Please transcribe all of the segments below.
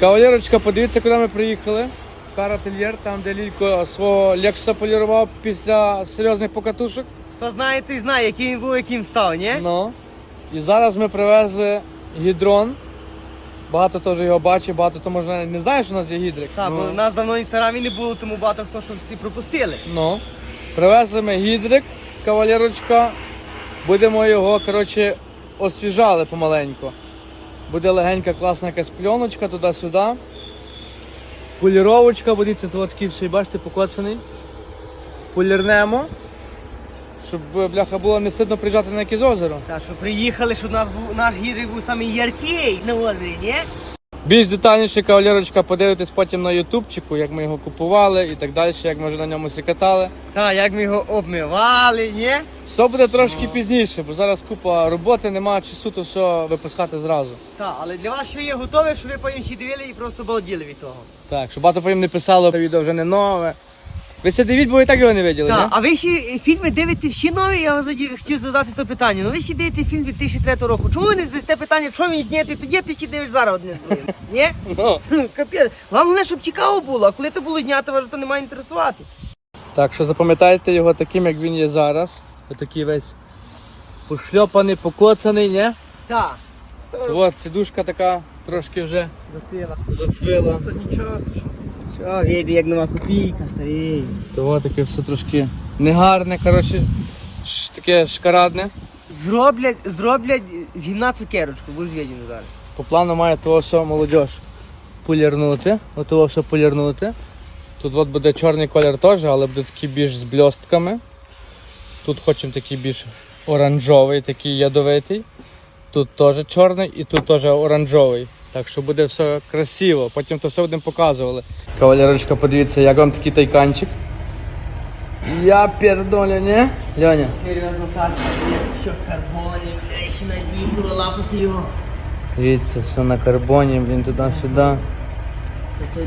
Кавалерочка, подивіться, куди ми приїхали. Карательєр, там де Лілько свого Лексуса полірував після серйозних покатушок. Хто знає, той знає, який він був, яким став, ні? Ну. І зараз ми привезли гідрон. Багато теж його бачить, багато хто може не знає, що у нас є гідрик. Так, ну, бо в нас давно в інстаграмі не було, тому багато хто що всі пропустили. ну. Привезли ми гідрик, кавалерочка. Будемо його, коротше, освіжали помаленьку. Буде легенька, класна якась пленочка туди-сюди. Поліровочка, буде тут такий все, бачите, покоцаний. Полірнемо. Щоб бляха було не сидно приїжджати на якесь озеро. Так, що приїхали, що у нас був наш гідрик був самий яркий на озері, ні? Більш детальніше кавалерочка подивитись потім на ютубчику, як ми його купували і так далі, як ми вже на ньому сікатали. Так, як ми його обмивали, ні? Все буде трошки пізніше, бо зараз купа роботи, немає часу, то все випускати зразу. Так, але для вас що є готове, що ви потім ще дивили і просто балділи від того. Так, щоб багато потім не писало, відео вже не нове. Ви це дивіть, бо ви так його не виділи, Так, а ви ще фільми дивите всі нові, я заді- хотів задати то питання. Ну ви ще дивите фільм 2003 року. Чому ви не задасте питання, що він зняти тоді, ти ще дивиш зараз одне з другим? Ні? Ну. Капець. Вам головне, щоб цікаво було, а коли то було знято, вас то не має інтересувати. Так що запам'ятайте його таким, як він є зараз. Отакий весь пошльопаний, покоцаний, ні? Так. От, сідушка така трошки вже Зацвіла. зацвила. То нічого, то що. Що, вийде як нова копійка, старий. Того таке все трошки негарне, коротше, ш- таке шкарадне. Зроблять, зроблять з гімна цукерочку, будеш відео зараз. По плану має того все молодіж полірнути. От того все полірнути. Тут от буде чорний колір теж, але буде такий більш з бльостками. Тут хочемо такий більш оранжовий, такий ядовитий. Тут теж чорний і тут теж оранжовий. Так що буде все красиво. Потім то все будемо показували. Кавалерочка, подивіться, як вам такий тайканчик. Я пердоля, не? Льоня. Серйозно так, що карбоні, ще на дві пролапати його. Дивіться, все на карбоні, блін, туди-сюди.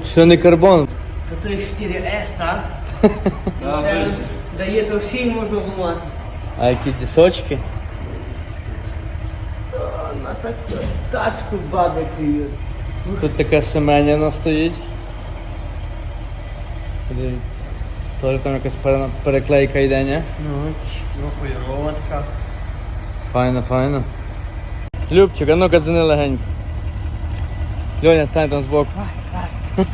Все не карбон. то той 4S, так? Дає то всі можна ламати. А які дісочки? Так тачку баби клюють. Тут така семеняна стоїть. Дивіться. Теж там якась переклейка йде, ні? Ну, ну, така. Файно, файно. Любчик, а ну-ка дзини легенько. Льоня, стань там збоку.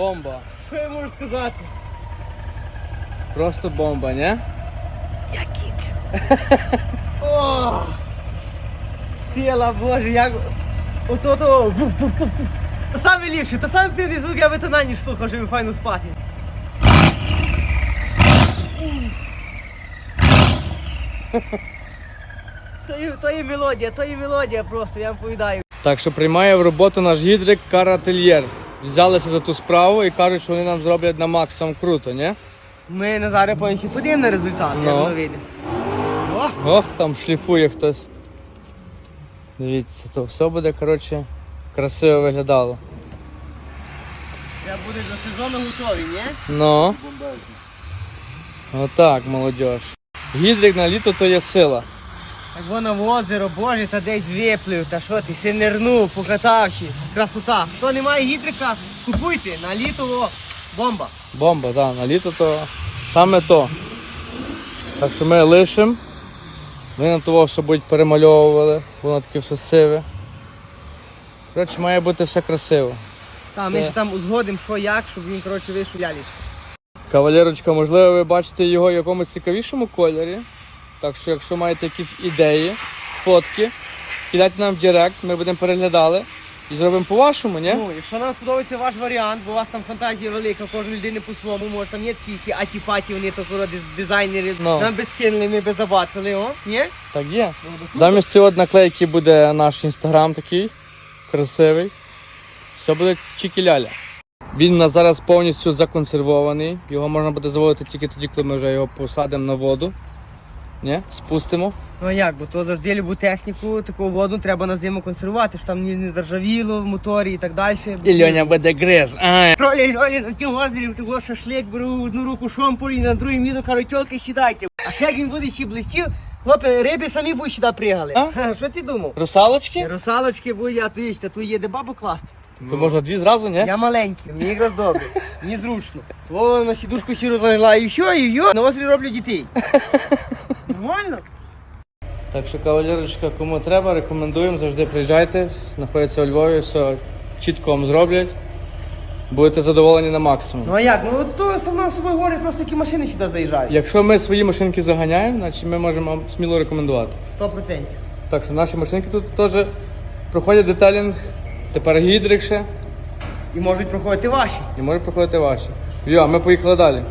Бомба. Що я можу сказати? Просто бомба, ні? Я кіт. О! Сіла, боже, як... Ото то... То саме ліпше, то саме приємний звук, я би то на ніч слухав, щоб файно спати. То є, то є мелодія, то є мелодія просто, я вам повідаю. Так що приймає в роботу наш гідрик карательєр. Взялися за ту справу і кажуть, що вони нам зроблять на максимум круто, ні? Ми на зараз ще подивимо на результат, Ну. як воно вийде. Ох, там шліфує хтось. Дивіться, то все буде, коротше, красиво виглядало. Я буду до сезону готовий, ні? Ну. Отак, молодь. Гідрик на літо то є сила. Як воно в озеро, боже, та десь виплив, та що ти си нирнув, покатавши, красота. Хто не має гідрика, купуйте, на літо бомба. Бомба, так, на літо то саме то. Так що ми лишимо. Ми на того все будуть перемальовували, воно таке все сиве. Коротше, має бути все красиво. Та, ми ж там узгодимо, що як, щоб він, коротше, вийшов лялечко. Кавалерочка, можливо, ви бачите його в якомусь цікавішому кольорі. Так що, якщо маєте якісь ідеї, фотки, кидайте нам в Директ, ми будемо переглядали і зробимо по-вашому, ні? Ну, якщо нам сподобається ваш варіант, бо у вас там фантазія велика, кожної людини по-своєму, може там є такі аті-паті, вони то дизайнери, Ну. нам би скинули, ми би забацали, о? Ні? Так є. Замість цієї наклейки буде наш інстаграм такий красивий. Все буде чікі-ляля. Він у нас зараз повністю законсервований. Його можна буде заводити тільки тоді, коли ми вже його посадимо на воду. Ні? Спустимо. Ну а як, бо то завжди любу техніку, таку воду треба на зиму консервувати, щоб там ні не заржавіло в моторі і так далі. І Льоня буде гриз. А, Тролі льолі на тім озері, того шашлик беру в одну руку шомпур і на другу міду кажуть, тьолки сідайте. А ще як він буде ще блистів, хлопці, риби самі будуть сюди пригали. А? Що ти думав? русалочки? Русалочки будуть, а ти, та тут є де бабу класти. То можна дві зразу, ні? Я маленький, мені якраз добре, мені зручно. Твого на сідушку щиро залила і що, і йо, на озері роблю дітей. Нормально? Так що, кавалерочка, кому треба, рекомендуємо, завжди приїжджайте. Знаходяться у Львові, все чітко вам зроблять. Будете задоволені на максимум. Ну а як? Ну то сама собою говорить, просто які машини сюди заїжджають. Якщо ми свої машинки заганяємо, значить ми можемо вам сміло рекомендувати. Сто процентів. Так що наші машинки тут теж проходять деталінг, тепер гідрикше. І можуть проходити ваші. і можуть проходити ваші. Йо, ми поїхали далі.